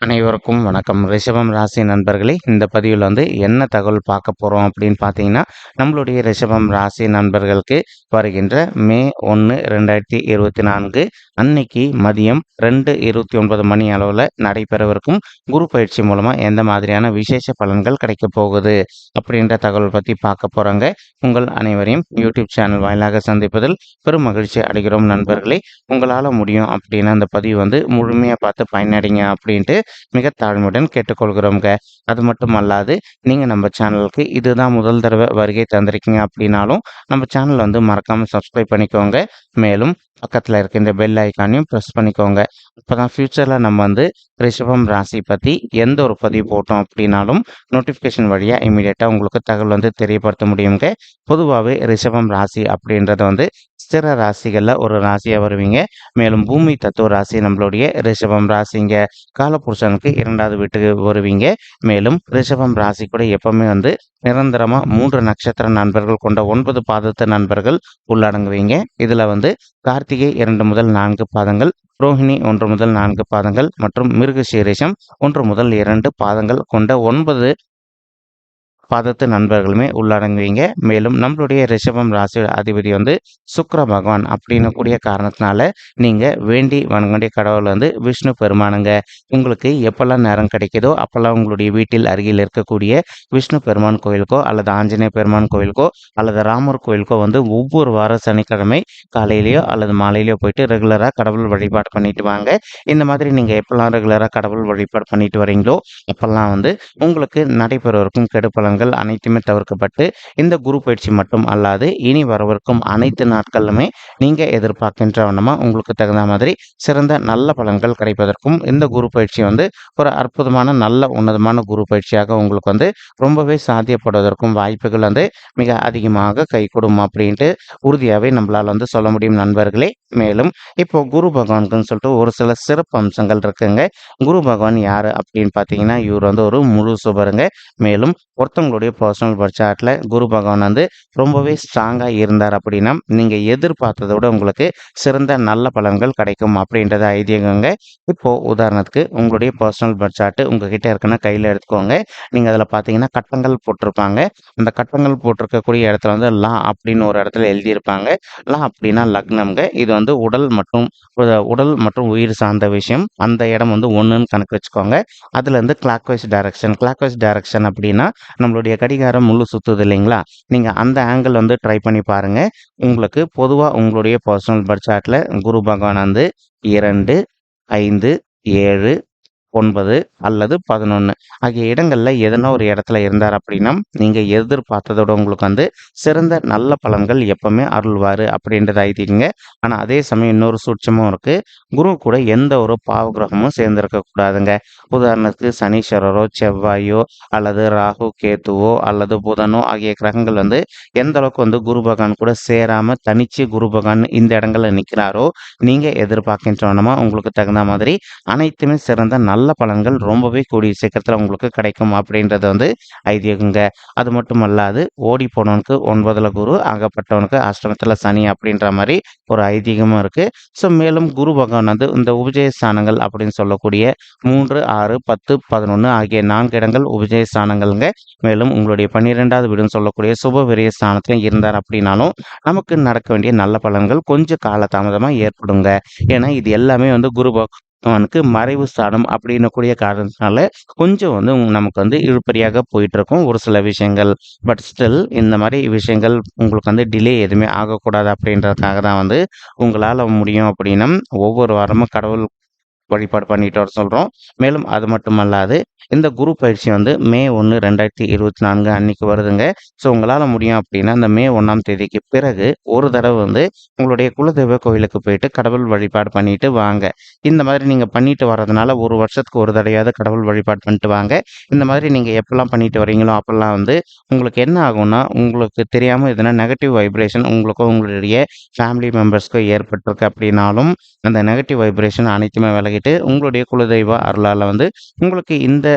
அனைவருக்கும் வணக்கம். ரிஷபம் ராசி நண்பர்களே இந்த பதிவில் வந்து என்ன தகவல் பார்க்க போகிறோம் அப்படின்னு பார்த்தீங்கன்னா நம்மளுடைய ரிஷபம் ராசி நண்பர்களுக்கு வருகின்ற மே ஒன்று ரெண்டாயிரத்தி இருபத்தி நான்கு அன்னைக்கு மதியம் ரெண்டு இருபத்தி ஒன்பது மணி அளவில் நடைபெறவிருக்கும் குரு பயிற்சி மூலமாக எந்த மாதிரியான விசேஷ பலன்கள் கிடைக்க போகுது அப்படின்ற தகவல் பற்றி பார்க்க போகிறாங்க உங்கள் அனைவரையும் யூடியூப் சேனல் வாயிலாக சந்திப்பதில் பெரும் மகிழ்ச்சி அடைகிறோம் நண்பர்களே. உங்களால் முடியும் அப்படின்னு அந்த பதிவு வந்து முழுமையாக பார்த்து பயனடைங்க அப்படின்ட்டு மிக தாழ்மையுடன் கேட்டுக்கொள்கிறோங்க அது மட்டும் அல்லாது நீங்கள் நம்ம சேனலுக்கு இதுதான் முதல் தடவை வருகை தந்திருக்கீங்க அப்படின்னாலும் நம்ம சேனல் வந்து மறக்காமல் சப்ஸ்கிரைப் பண்ணிக்கோங்க. மேலும் பக்கத்தில் இருக்கின்ற பெல் ஐக்கானையும் ப்ரெஸ் பண்ணிக்கோங்க. அப்போ தான் ஃப்யூச்சரில் நம்ம வந்து ரிஷபம் ராசி பற்றி எந்த ஒரு பதிவு போட்டோம் அப்படின்னாலும் நோட்டிஃபிகேஷன் வழியாக இமீடியட்டாக உங்களுக்கு தகவல் வந்து தெரியப்படுத்த முடியுங்க. பொதுவாகவே ரிஷபம் ராசி அப்படின்றத வந்து ஸ்திர ராசிகளில் ஒரு ராசியாக வருவீங்க. மேலும் பூமி தத்துவ ராசி நம்மளுடைய ரிஷபம் ராசிங்க. காலபுருஷனுக்கு இரண்டாவது வீட்டுக்கு வருவீங்க. மேலும் ரிஷபம் ராசி கூட எப்பவுமே வந்து நிரந்தரமாக மூன்று நட்சத்திர நண்பர்கள் கொண்ட ஒன்பது பாதத்து நண்பர்கள் உள்ளடங்குவீங்க. இதில் வந்து கார்த்திகை இரண்டு முதல் நான்கு பாதங்கள் ரோஹிணி ஒன்று முதல் நான்கு பாதங்கள் மற்றும் மிருகசீரிஷம் ஒன்று முதல் இரண்டு பாதங்கள் கொண்ட ஒன்பது பாதத்து நண்பர்களுமே உள்ளடங்குவீங்க. மேலும் நம்மளுடைய ரிஷபம் ராசி அதிபதி வந்து சுக்கர பகவான் அப்படின்னு கூடிய காரணத்தினால நீங்கள் வேண்டி வணங்கண்டிய கடவுள் வந்து விஷ்ணு பெருமானுங்க. உங்களுக்கு எப்பெல்லாம் நேரம் கிடைக்குதோ அப்போல்லாம் உங்களுடைய வீட்டில் அருகில் இருக்கக்கூடிய விஷ்ணு பெருமான் கோயிலுக்கோ அல்லது ஆஞ்சநேய பெருமான் கோயிலுக்கோ அல்லது ராமர் கோயிலுக்கோ வந்து ஒவ்வொரு வார சனிக்கிழமை காலையிலேயோ அல்லது மாலையிலேயோ போயிட்டு ரெகுலராக கடவுள் வழிபாடு பண்ணிட்டு வாங்க. இந்த மாதிரி நீங்கள் எப்பெல்லாம் ரெகுலராக கடவுள் வழிபாடு பண்ணிட்டு வரீங்களோ அப்போல்லாம் வந்து உங்களுக்கு நடைபெறவிருக்கும் கெடுப்பலங்கள் பலன்கள் அனைத்துமே தவிர்க்கப்பட்டு இந்த குரு பயிற்சி மட்டும் அல்லாது இனி வரவிருக்கும் அனைத்து நாட்களுமே நீங்கள் எதிர்பார்க்கின்ற வண்ணமாக உங்களுக்கு தகுந்த மாதிரி சிறந்த நல்ல பலன்கள் கிடைப்பதற்கும் இந்த குரு பயிற்சி வந்து ஒரு அற்புதமான நல்ல உன்னதமான குரு பயிற்சியாக உங்களுக்கு வந்து ரொம்பவே சாத்தியப்படுவதற்கும் வாய்ப்புகள் வந்து மிக அதிகமாக கை கொடுக்கும் அப்படின்ட்டு உறுதியாகவே நம்மளால் வந்து சொல்ல முடியும் நண்பர்களே. மேலும் இப்போ குரு பகவானுக்குன்னு சொல்லிட்டு ஒரு சில சிறப்பு அம்சங்கள் இருக்குங்க. குரு பகவான் யார் அப்படின்னு பார்த்தீங்கன்னா இவர் வந்து ஒரு முழு சுபருங்க மேலும் ஒருத்தவங்களுடைய பர்சனல் பர்ச்சார்ட்டில் குரு பகவான் வந்து ரொம்பவே ஸ்ட்ராங்காக இருந்தார் அப்படின்னா நீங்கள் எதிர்பார்த்ததை விட உங்களுக்கு சிறந்த நல்ல பலன்கள் கிடைக்கும் அப்படின்றத ஐதீகங்க. இப்போது உதாரணத்துக்கு உங்களுடைய பர்சனல் பர்ச்சார்ட்டு உங்ககிட்ட இருக்குன்னா கையில் எடுத்துக்கோங்க. நீங்கள் அதில் பார்த்தீங்கன்னா கட்டங்கள் போட்டிருப்பாங்க. அந்த கட்டங்கள் போட்டிருக்கக்கூடிய இடத்துல வந்து லா அப்படின்னு ஒரு இடத்துல எழுதியிருப்பாங்க. லா அப்படின்னா லக்னம்ங்க. இது வந்து உடல் மற்றும் உடல் மற்றும் உயிர் சார்ந்த விஷயம். அந்த இடம் வந்து ஒன்றுன்னு கணக்கு வச்சுக்கோங்க. அதுலேருந்து clockwise direction clockwise direction அப்படின்னா நம்மளுடைய கடிகாரம் முள்ளு சுற்றுது இல்லைங்களா? நீங்கள் அந்த ஆங்கிள் வந்து ட்ரை பண்ணி பாருங்கள் உங்களுக்கு பொதுவாக உங்களுடைய பர்சனல் பர்த் சார்ட்டில் குரு பகவான் வந்து இரண்டு ஐந்து ஏழு ஒன்பது அல்லது பதினொன்று ஆகிய இடங்களில் எதனா ஒரு இடத்துல இருந்தார் அப்படின்னா நீங்கள் எதிர்பார்த்ததோட உங்களுக்கு வந்து சிறந்த நல்ல பலன்கள் எப்பவுமே அருள்வார் அப்படின்றத ஆயிட்டீங்க. ஆனால் அதே சமயம் இன்னொரு சூட்சமும் இருக்குது குரு கூட எந்த ஒரு பாவகிரகமும் சேர்ந்திருக்க கூடாதுங்க. உதாரணத்துக்கு சனீஸ்வரரோ செவ்வாயோ அல்லது ராகு கேத்துவோ அல்லது புதனோ ஆகிய கிரகங்கள் வந்து எந்த அளவுக்கு வந்து குரு பகவான் கூட சேராமல் தனிச்சு குரு பகவான் இந்த இடங்களில் நிற்கிறாரோ நீங்கள் எதிர்பார்க்கின்றவனமா உங்களுக்கு தகுந்த மாதிரி அனைத்துமே சிறந்த நல்ல நல்ல பலன்கள் ரொம்பவே கூடிய சீக்கிரத்தில் உங்களுக்கு கிடைக்கும் அப்படின்றது வந்து ஐதீகங்க. அது மட்டும் அல்லாது ஓடி போனவனுக்கு ஒன்பதுல குரு ஆகப்பட்டவனுக்கு அஷ்டமத்தில் சனி அப்படின்ற மாதிரி ஒரு ஐதீகமும் இருக்குது ஸோ மேலும் குரு பகவான் வந்து இந்த உபஜயஸ்தானங்கள் அப்படின்னு சொல்லக்கூடிய மூன்று ஆறு பத்து பதினொன்று ஆகிய நான்கு இடங்கள் உபஜயஸ்தானங்கள்ங்க. மேலும் உங்களுடைய பன்னிரெண்டாவது வீடுன்னு சொல்லக்கூடிய சுப விரிய ஸ்தானத்திலும் இருந்தார் அப்படின்னாலும் நமக்கு நடக்க வேண்டிய நல்ல பலன்கள் கொஞ்சம் காலதாமதமாக ஏற்படுங்க. ஏன்னா இது எல்லாமே வந்து குரு அவனுக்கு மறைவு ஸ்தானம் அப்படின்னு கூடிய காரணத்தினால கொஞ்சம் வந்து நமக்கு வந்து இழுப்பறியாக போயிட்டு இருக்கும் ஒரு சில விஷயங்கள். பட் ஸ்டில் இந்த மாதிரி விஷயங்கள் உங்களுக்கு வந்து டிலே எதுவுமே ஆகக்கூடாது அப்படின்றதுக்காக தான் வந்து உங்களால் முடியும் அப்படின்னா ஒவ்வொரு வாரமும் கடவுள் வழிபாடு பண்ணிட்டு வர சொல்கிறோம் மேலும் அது மட்டும் அல்லாது இந்த குரு பயிற்சி வந்து மே ஒன்று ரெண்டாயிரத்தி இருபத்தி நான்கு அன்னைக்கு வருதுங்க. ஸோ உங்களால் முடியும் அப்படின்னா இந்த மே ஒன்றாம் தேதிக்கு பிறகு ஒரு தடவை வந்து உங்களுடைய குலதெய்வ கோயிலுக்கு போயிட்டு கடவுள் வழிபாடு பண்ணிட்டு வாங்க. இந்த மாதிரி நீங்கள் பண்ணிட்டு வரதுனால ஒரு வருஷத்துக்கு ஒரு தடையாவது கடவுள் வழிபாடு பண்ணிட்டு வாங்க. இந்த மாதிரி நீங்கள் எப்பெல்லாம் பண்ணிட்டு வரீங்களோ அப்போல்லாம் வந்து உங்களுக்கு என்ன ஆகும்னா உங்களுக்கு தெரியாமல் எதுனா நெகட்டிவ் வைப்ரேஷன் உங்களுக்கோ உங்களுடைய ஃபேமிலி மெம்பர்ஸ்க்கோ ஏற்பட்டிருக்கு அப்படின்னாலும் அந்த நெகட்டிவ் வைப்ரேஷன் அனைத்துமே விலகிட்டு உங்களுடைய குலதெய்வ அருளால் வந்து உங்களுக்கு இந்த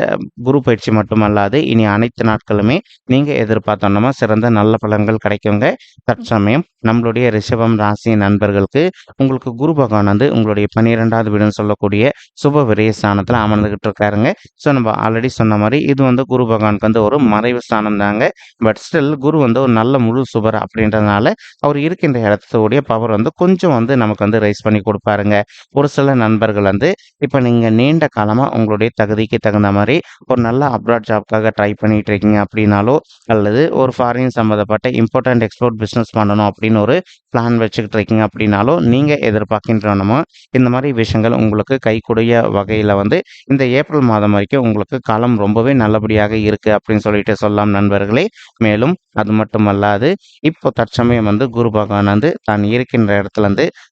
குரு பயிற்சி மட்டுமல்லாது இனி அனைத்து நாட்களுமே நீங்கள் எதிர்பார்த்தோன்னா சிறந்த நல்ல பலன்கள் கிடைக்குங்க. தற்சமயம் நம்மளுடைய ரிஷபம் ராசி நண்பர்களுக்கு உங்களுக்கு குரு பகவான் வந்து உங்களுடைய பன்னிரெண்டாவது வீடுன்னு சொல்லக்கூடிய சுப விரைய ஸ்தானத்தில் அமர்ந்துகிட்டு இருக்காருங்க. ஸோ நம்ம ஆல்ரெடி சொன்ன மாதிரி இது வந்து குரு பகவானுக்கு வந்து ஒரு மறைவு ஸ்தானம் தாங்க. பட் ஸ்டில் குரு வந்து ஒரு நல்ல முழு சுபர் அப்படின்றதுனால அவர் இருக்கின்ற இடத்துடைய பவர் வந்து கொஞ்சம் வந்து நமக்கு வந்து ரைஸ் பண்ணி கொடுப்பாருங்க. ஒரு சில நண்பர்கள் வந்து இப்போ நீங்கள் நீண்ட காலமாக உங்களுடைய தகுதிக்கு தகுந்த மாதிரி ஒரு நல்ல அப்ராட் ஜாப்க்காக ட்ரை பண்ணிட்டு இருக்கீங்க அப்படின்னாலோ அல்லது ஒரு ஃபாரின் சம்மந்தப்பட்ட இம்பார்ட்டன்ட் எக்ஸ்போர்ட் பிஸ்னஸ் பண்ணணும் அப்படின்னு ஒரு பிளான் வச்சுக்கிட்டு இருக்கீங்க அப்படின்னாலோ நீங்கள் எதிர்பார்க்கின்றனமோ இந்த மாதிரி விஷயங்கள் உங்களுக்கு கைக்கூடிய வகையில் வந்து இந்த ஏப்ரல் மாதம் வரைக்கும் உங்களுக்கு காலம் ரொம்பவே நல்லபடியாக இருக்குது அப்படின்னு சொல்லிட்டு சொல்லலாம் நண்பர்களே. மேலும் அது மட்டுமல்லாது இப்போ தற்சமயம் வந்து குரு பகவான் வந்து தான் இருக்கின்ற இடத்துல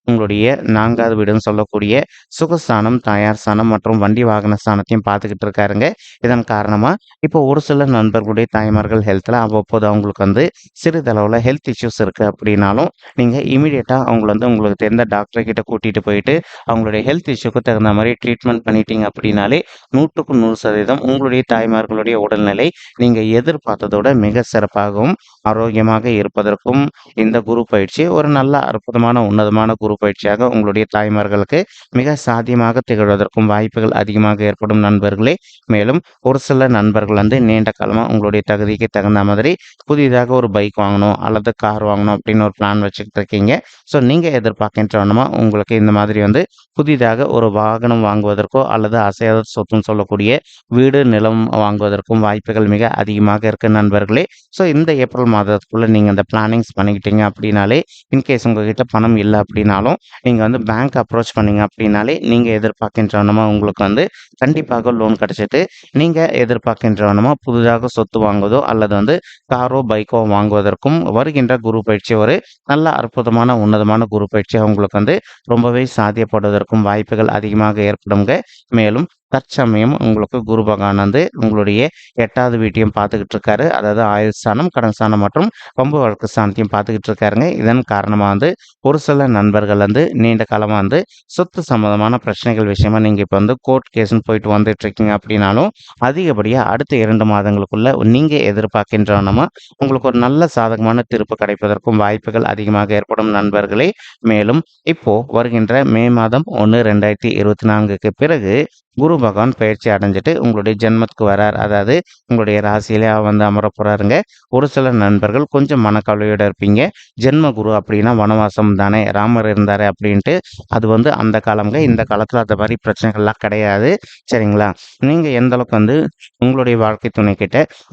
உங்களுடைய நான்காவது வீடுன்னு சொல்லக்கூடிய சுகஸ்தானம் தாயார் ஸ்தானம் மற்றும் வண்டி வாகன ஸ்தானத்தையும் பார்த்துக்கிட்டு இருக்காருங்க. இதன் காரணமாக இப்போ ஒரு சில நண்பர்களுடைய தாய்மார்கள் ஹெல்த்தில் அவ்வப்போது அவங்களுக்கு வந்து சிறிதளவில் ஹெல்த் இஷ்யூஸ் இருக்குது அப்படின்னாலும் நீங்கள் இமீடியட்டாக அவங்கள வந்து உங்களுக்கு தெரிந்த டாக்டர் கிட்ட கூட்டிகிட்டு போயிட்டு அவங்களுடைய ஹெல்த் இஷ்யூக்கு தகுந்த மாதிரி ட்ரீட்மெண்ட் பண்ணிட்டீங்க அப்படின்னாலே நூற்றுக்கு நூறு சதவீதம் உங்களுடைய தாய்மார்களுடைய உடல்நிலை நீங்கள் எதிர்பார்த்ததோட மிக சிறப்பாகவும் ஆரோக்கியமாக இருப்பதற்கும் இந்த குரு பயிற்சி ஒரு நல்ல அற்புதமான உன்னதமான குரு பயிற்சியாக உங்களுடைய தாய்மார்களுக்கு மிக சாத்தியமாக திகழ்வதற்கும் வாய்ப்புகள் அதிகமாக ஏற்படும் நண்பர்களே. மேலும் ஒரு சில நண்பர்கள் வந்து நீண்ட காலமாக உங்களுடைய தகுதிக்கு தகுந்த மாதிரி புதிதாக ஒரு பைக் வாங்கணும் அல்லது கார் வாங்கணும் அப்படின்னு ஒரு பிளான் வச்சுக்கிட்டு இருக்கீங்க. ஸோ நீங்கள் எதிர்பார்க்கின்றனமா உங்களுக்கு இந்த மாதிரி வந்து புதிதாக ஒரு வாகனம் வாங்குவதற்கோ அல்லது அசையாத சொத்துன்னு சொல்லக்கூடிய வீடு நிலம் வாங்குவதற்கும் வாய்ப்புகள் மிக அதிகமாக இருக்கு நண்பர்களே. ஸோ இந்த ஏப்ரல் மாதத்துக்குள்ளே நீங்கள் இந்த பிளானிங்ஸ் பண்ணிக்கிட்டீங்க அப்படின்னாலே இன்கேஸ் உங்ககிட்ட பணம் இல்லை அப்படின்னாலும் நீங்கள் வந்து பேங்க் அப்ரோச் பண்ணீங்க அப்படின்னாலே நீங்கள் எதிர்பார்க்கின்றனமா உங்களுக்கு வந்து கண்டிப்பாக லோன் கிடச்சிட்டு நீங்கள் எதிர்பார்க்கின்றவனமோ புதிதாக சொத்து வாங்குவதோ அல்லது வந்து காரோ பைக்கோ வாங்குவதற்கும் வருகின்ற குரு பயிற்சி ஒரு நல்ல அற்புதமான உன்னதமான குரு பயிற்சியாக உங்களுக்கு வந்து ரொம்பவே சாத்தியப்படுவதற்கும் வாய்ப்புகள் அதிகமாக ஏற்படுங்க மேலும் தற்சமயம் உங்களுக்கு குரு பகவான் வந்து உங்களுடைய எட்டாவது வீட்டையும் பார்த்துக்கிட்டு இருக்காரு. அதாவது ஆயுள் ஸ்தானம் கடன் ஸ்தானம் மற்றும் பம்பு வழக்கு ஸ்தானத்தையும் பார்த்துக்கிட்டு இருக்காருங்க. இதன் காரணமாக வந்து ஒரு சில நண்பர்கள் வந்து நீண்ட காலமாக வந்து சொத்து சம்மந்தமான பிரச்சனைகள் விஷயமா நீங்கள் இப்போ வந்து கோர்ட் கேஸ்ன்னு போயிட்டு வந்துட்டு இருக்கீங்க அப்படின்னாலும் அதிகப்படியாக அடுத்த இரண்டு மாதங்களுக்குள்ள நீங்கள் எதிர்பார்க்கின்றனமா உங்களுக்கு ஒரு நல்ல சாதகமான தீர்ப்பு கிடைப்பதற்கும் வாய்ப்புகள் அதிகமாக ஏற்படும் நண்பர்களே. மேலும் இப்போ வருகின்ற மே மாதம் ஒன்று ரெண்டாயிரத்தி இருபத்தி நான்குக்கு பிறகு குரு பகவான் பயிற்சி அடைஞ்சிட்டு உங்களுடைய ஜென்மத்துக்கு வரார். அதாவது உங்களுடைய ராசியிலே வந்து அமர ஒரு சில நண்பர்கள் கொஞ்சம் மனக்கவலையோடு இருப்பீங்க. ஜென்ம குரு அப்படின்னா வனவாசம் தானே ராமர் இருந்தார் அப்படின்ட்டு அது வந்து அந்த காலம்ங்க. இந்த காலத்தில் அந்த மாதிரி பிரச்சனைகள்லாம் கிடையாது. சரிங்களா? நீங்கள் எந்த அளவுக்கு வந்து உங்களுடைய வாழ்க்கை துணை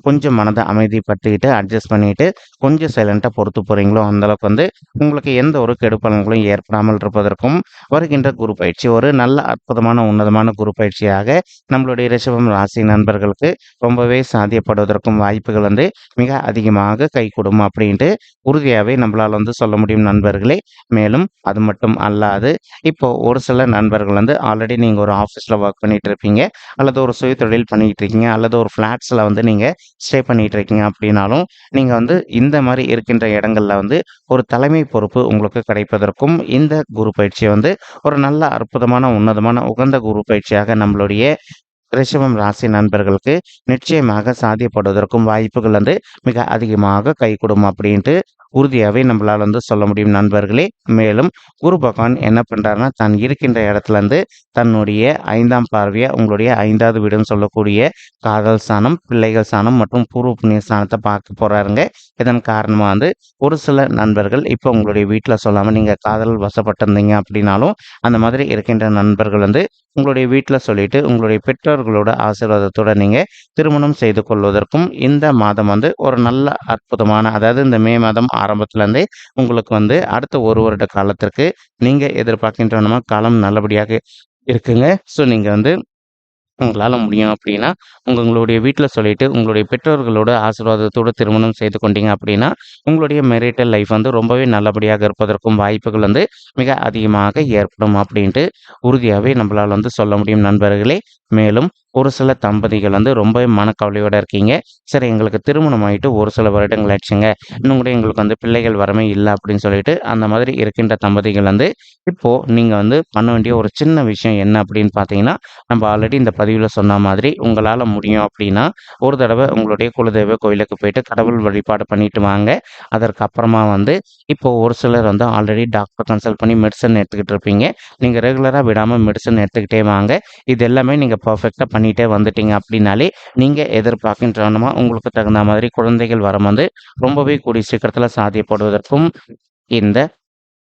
கொஞ்சம் மனதை அமைதிப்படுத்திக்கிட்டு அட்ஜஸ்ட் பண்ணிட்டு கொஞ்சம் சைலண்ட்டாக பொறுத்து போகிறீங்களோ அந்தளவுக்கு வந்து உங்களுக்கு எந்த ஒரு கெடுப்பலன்களும் ஏற்படாமல் இருப்பதற்கும் வருகின்ற குரு பயிற்சி ஒரு நல்ல அற்புதமான உன்னதமான குரு பயிற்சியாக நம்மளுடைய ரிஷபம் ராசி நண்பர்களுக்கு ரொம்பவே சாத்தியப்படுவதற்கும் வாய்ப்புகள் வந்து மிக அதிகமாக கைகூடும் அப்படின்ட்டு உறுதியாகவே நம்மளால் வந்து சொல்ல முடியும் நண்பர்களே. மேலும் அது மட்டும் அல்லாது இப்போ ஒரு சில நண்பர்கள் வந்து ஆல்ரெடி நீங்கள் ஒரு ஆஃபீஸில் ஒர்க் பண்ணிட்டு இருப்பீங்க அல்லது ஒரு சுய தொழில் பண்ணிட்டு இருக்கீங்க அல்லது ஒரு ஃப்ளாட்ஸில் வந்து நீங்கள் ஸ்டே பண்ணிட்டு இருக்கீங்க அப்படின்னாலும் நீங்கள் வந்து இந்த மாதிரி இருக்கின்ற இடங்களில் வந்து ஒரு தலைமை பொறுப்பு உங்களுக்கு கிடைப்பதற்கும் இந்த குரு பயிற்சியை வந்து ஒரு நல்ல அற்புதமான உன்னதமான உகந்த குரு பயிற்சியாக நம்மளுடைய ரிஷபம் ராசி நண்பர்களுக்கு நிச்சயமாக சாத்தியப்படுவதற்கும் வாய்ப்புகள் வந்து மிக அதிகமாக கைகூடும் அப்படின்ட்டு உறுதியாகவே நம்மளால் வந்து சொல்ல முடியும் நண்பர்களே. மேலும் குரு பகவான் என்ன பண்ணுறாருன்னா தான் இருக்கின்ற இடத்துல இருந்து தன்னுடைய ஐந்தாம் பார்வையை உங்களுடைய ஐந்தாவது வீடுன்னு சொல்லக்கூடிய காதல் ஸ்தானம் பிள்ளைகள் ஸ்தானம் மற்றும் பூர்வ புண்ணிய ஸ்தானத்தை பார்க்க போகிறாருங்க இதன் காரணமாக வந்து ஒரு சில நண்பர்கள் இப்போ உங்களுடைய வீட்டில் சொல்லாமல் நீங்கள் காதல் வசப்பட்டிருந்தீங்க அப்படின்னாலும் அந்த மாதிரி இருக்கின்ற நண்பர்கள் வந்து உங்களுடைய வீட்டில் சொல்லிட்டு உங்களுடைய பெற்றோர்களோட ஆசீர்வாதத்தோட நீங்கள் திருமணம் செய்து கொள்வதற்கும் இந்த மாதம் வந்து ஒரு நல்ல அற்புதமான அதாவது இந்த மே மாதம் ஆரம்பத்துலேருந்தே உங்களுக்கு வந்து அடுத்த ஒரு வருட காலத்திற்கு நீங்கள் எதிர்பார்க்கின்ற காலம் நல்லபடியாக இருக்குங்க. ஸோ நீங்கள் வந்து உங்களால் முடியும் அப்படின்னா உங்களுடைய வீட்டில் சொல்லிட்டு உங்களுடைய பெற்றோர்களோட ஆசீர்வாதத்தோடு திருமணம் செய்து கொண்டீங்க அப்படின்னா உங்களுடைய மெரிட்டல் லைஃப் வந்து ரொம்பவே நல்லபடியாக இருப்பதற்கும் வாய்ப்புகள் வந்து மிக அதிகமாக ஏற்படும் அப்படின்ட்டு உறுதியாகவே நம்மளால் வந்து சொல்ல முடியும் நண்பர்களே. மேலும் ஒரு சில தம்பதிகள் வந்து ரொம்பவே மனக்கவலையோட இருக்கீங்க. சரி எங்களுக்கு திருமணம் ஆகிட்டு ஒரு சில வருடங்கள் ஆயிடுச்சுங்க. இன்னும் கூட எங்களுக்கு வந்து பிள்ளைகள் வரமே இல்லை அப்படின்னு சொல்லிட்டு, அந்த மாதிரி இருக்கின்ற தம்பதிகள் வந்து, இப்போது நீங்கள் வந்து பண்ண வேண்டிய ஒரு சின்ன விஷயம் என்ன அப்படின்னு பார்த்தீங்கன்னா, நம்ம ஆல்ரெடி இந்த பதிவில் சொன்ன மாதிரி உங்களால் முடியும் அப்படின்னா, ஒரு தடவை உங்களுடைய குலதெய்வ கோயிலுக்கு போயிட்டு கடவுள் வழிபாடு பண்ணிட்டு வாங்க. அதற்கு அப்புறமா வந்து இப்போ ஒரு சிலர் வந்து ஆல்ரெடி டாக்டர் கன்சல்ட் பண்ணி மெடிசன் எடுத்துக்கிட்டு இருப்பீங்க. நீங்கள் ரெகுலராக விடாமல் மெடிசன் எடுத்துக்கிட்டே வாங்க. இது எல்லாமே நீங்கள் பர்ஃபெக்டாக பண்ணி பண்ணிகிட்டே வந்துட்டீங்க அப்படின்னாலே, நீங்க எதிர்பார்க்கின்றனமா உங்களுக்கு தகுந்த மாதிரி குழந்தைகள் வரம் வந்து ரொம்பவே கூடிய சீக்கிரத்தில் சாத்தியப்படுவதற்கும், இந்த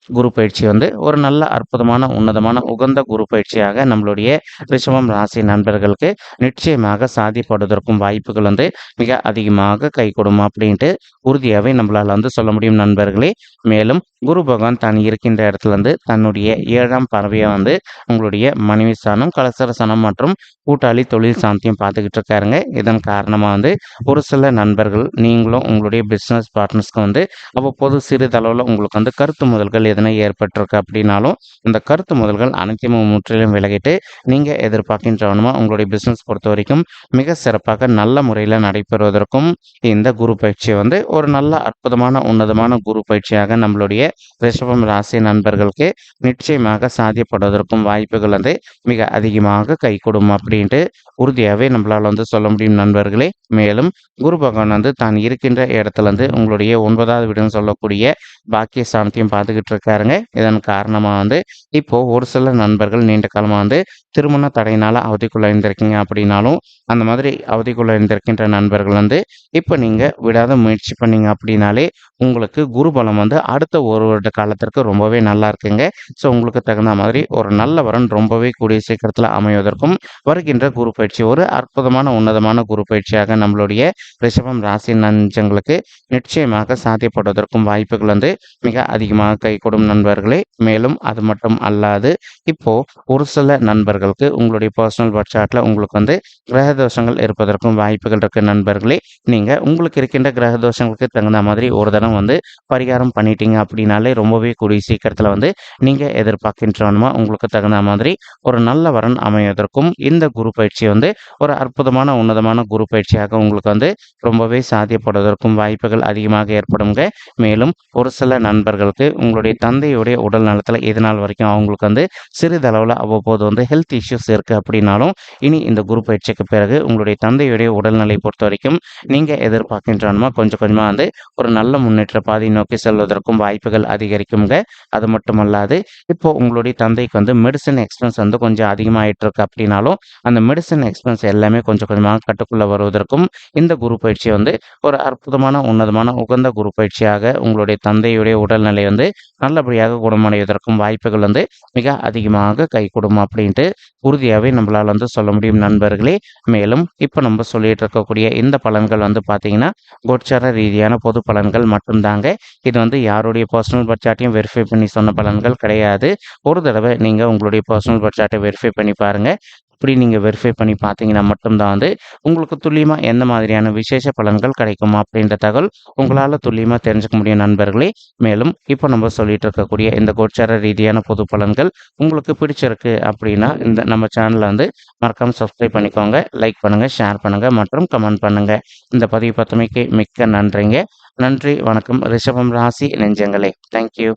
குரு பயிற்சி வந்து ஒரு நல்ல அற்புதமான, உன்னதமான, உகந்த குரு பயிற்சியாக நம்மளுடைய ரிஷபம் ராசி நண்பர்களுக்கு நிச்சயமாக சாதிப்படுவதற்கும் வாய்ப்புகள் வந்து மிக அதிகமாக கை கொடுமா அப்படின்ட்டு உறுதியாகவே நம்மளால் வந்து சொல்ல முடியும் நண்பர்களே. மேலும் குரு பகவான் தான் இருக்கின்ற இடத்துல வந்து தன்னுடைய ஏழாம் பறவையை வந்து உங்களுடைய மனைவி ஸ்தானம், கலசர மற்றும் கூட்டாளி தொழில் சாந்தியம் பார்த்துக்கிட்டு இருக்காருங்க. இதன் காரணமாக வந்து ஒரு சில நண்பர்கள் நீங்களும் உங்களுடைய பிஸ்னஸ் பார்ட்னர்ஸ்க்கு வந்து அவ்வப்போது சிறிதளவுல உங்களுக்கு வந்து கருத்து முதல்கள் எதனா ஏற்பட்டிருக்கு அப்படின்னாலும், இந்த கருத்து முதல்கள் அனைத்தையும் முற்றிலும் விலகிட்டு, நீங்கள் எதிர்பார்க்கின்றவனமா உங்களுடைய பிசினஸ் பொறுத்தவரைக்கும் மிக சிறப்பாக நல்ல முறையில் நடைபெறுவதற்கும், இந்த குரு பயிற்சி வந்து ஒரு நல்ல அற்புதமான, உன்னதமான குரு பயிற்சியாக நம்மளுடைய ரிஷபம் ராசி நண்பர்களுக்கு நிச்சயமாக சாத்தியப்படுவதற்கும் வாய்ப்புகள் வந்து மிக அதிகமாக கைகூடும் அப்படின்ட்டு உறுதியாகவே நம்மளால் வந்து சொல்ல முடியும் நண்பர்களே. மேலும் குரு பகவான் வந்து தான் இருக்கின்ற இடத்துல இருந்து உங்களுடைய ஒன்பதாவது வீடுன்னு சொல்லக்கூடிய பாக்கிய ஸ்தானத்தையும் பார்த்துக்கிட்டு இருக்காருங்க. இதன் காரணமா வந்து இப்போ ஒரு சில நண்பர்கள் நீண்ட காலமா வந்து திருமண தடையினால் அவதிக்குள்ள இருந்திருக்கீங்க அப்படின்னாலும், அந்த மாதிரி அவதிக்குள்ள இருந்திருக்கின்ற நண்பர்கள் வந்து இப்போ நீங்கள் விடாத முயற்சி பண்ணீங்க அப்படின்னாலே, உங்களுக்கு குரு பலம் வந்து அடுத்த ஒரு வருட காலத்திற்கு ரொம்பவே நல்லா இருக்குங்க. ஸோ உங்களுக்கு தகுந்த மாதிரி ஒரு நல்ல வரன் ரொம்பவே கூடிய சீக்கிரத்தில் அமைவதற்கும், வருகின்ற குரு பயிற்சி ஒரு அற்புதமான, உன்னதமான குரு பயிற்சியாக நம்மளுடைய ரிஷபம் ராசி நஞ்சங்களுக்கு நிச்சயமாக சாத்தியப்படுவதற்கும் வாய்ப்புகள் வந்து மிக அதிகமாக கைகூடும் நண்பர்களே. மேலும் அது மட்டும் அல்லாது, இப்போ ஒரு சில நண்பர்களுக்கு உங்களுடைய பர்சனல் பட்சாட்டில் உங்களுக்கு வந்து கிரக கிரகதோஷங்கள் இருப்பதற்கும் வாய்ப்புகள் இருக்கு நண்பர்களே. நீங்கள் உங்களுக்கு இருக்கின்ற கிரக தோஷங்களுக்கு தகுந்த மாதிரி ஒரு தடவ வந்து பரிகாரம் பண்ணிட்டீங்க அப்படின்னாலே, ரொம்பவே கூடிய சீக்கிரத்தில் வந்து நீங்கள் எதிர்பார்க்கின்றவனுமா உங்களுக்கு தகுந்த மாதிரி ஒரு நல்ல வரன் அமைவதற்கும், இந்த குரு பயிற்சி வந்து ஒரு அற்புதமான, உன்னதமான குரு பயிற்சியாக உங்களுக்கு வந்து ரொம்பவே சாத்தியப்படுவதற்கும் வாய்ப்புகள் அதிகமாக ஏற்படும்ங்க. மேலும் ஒரு சில நண்பர்களுக்கு உங்களுடைய தந்தையுடைய உடல் நலத்தில இதுநாள் வரைக்கும் அவங்களுக்கு வந்து சிறிதளவில் அவ்வப்போது வந்து ஹெல்த் இஷ்யூஸ் இருக்குது அப்படின்னாலும், இனி இந்த குரு பயிற்சிக்கு பிறகு உங்களுடைய தந்தையுடைய உடல்நிலை பொறுத்தவரைக்கும் நீங்க எதிர்பார்க்கின்றவனமா கொஞ்சம் கொஞ்சமாக வந்து ஒரு நல்ல முன்னேற்ற பாதை நோக்கி செல்வதற்கும் வாய்ப்புகள் அதிகரிக்கும்ங்க. அது மட்டுமல்லாது, இப்போ உங்களுடைய தந்தைக்கு வந்து மெடிசன் எக்ஸ்பென்ஸ் வந்து கொஞ்சம் அதிகமாகிட்டு இருக்கு அப்படின்னாலும், அந்த மெடிசன் எக்ஸ்பென்ஸ் எல்லாமே கொஞ்சம் கொஞ்சமாக கட்டுக்குள்ளே வருவதற்கும், இந்த குரு பயிற்சி வந்து ஒரு அற்புதமான, உன்னதமான, உகந்த குரு பயிற்சியாக உங்களுடைய தந்தையுடைய உடல்நிலை வந்து நல்லபடியாக குணமடைவதற்கும் வாய்ப்புகள் வந்து மிக அதிகமாக கைகூடும் அப்படின்ட்டு உறுதியாகவே நம்மளால் வந்து சொல்ல முடியும் நண்பர்களே. மேலும் இப்ப நம்ம சொல்லிட்டு இருக்கக்கூடிய இந்த பலன்கள் வந்து பார்த்தீங்கன்னா, கோச்சார ரீதியான பொது பலன்கள் மட்டும் தாங்க. இது வந்து யாருடைய பர்சனல் பர்த் வெரிஃபை பண்ணி சொன்ன பலன்கள் கிடையாது. ஒரு தடவை நீங்க உங்களுடைய பர்சனல் பர்த் வெரிஃபை பண்ணி பாருங்க. அப்படி நீங்கள் வெரிஃபை பண்ணி பார்த்தீங்கன்னா மட்டும்தான் வந்து, உங்களுக்கு துல்லியமாக எந்த மாதிரியான விசேஷ பலன்கள் கிடைக்கும் அப்படின்ற தகவல் உங்களால் துல்லியமாக தெரிஞ்சுக்க முடியும் நண்பர்களே. மேலும் இப்போ நம்ம சொல்லிட்டு இருக்கக்கூடிய இந்த கோச்சார ரீதியான பொது பலன்கள் உங்களுக்கு பிடிச்சிருக்கு அப்படின்னா, இந்த நம்ம சேனலில் வந்து மறக்காமல் சப்ஸ்கிரைப் பண்ணிக்கோங்க. லைக் பண்ணுங்கள் ஷேர் பண்ணுங்கள் மற்றும் கமெண்ட் பண்ணுங்கள் இந்த பதிவு பத்தமைக்கு மிக்க நன்றிங்க. நன்றி, வணக்கம். ரிஷபம் ராசி நெஞ்சங்களே. Thank you.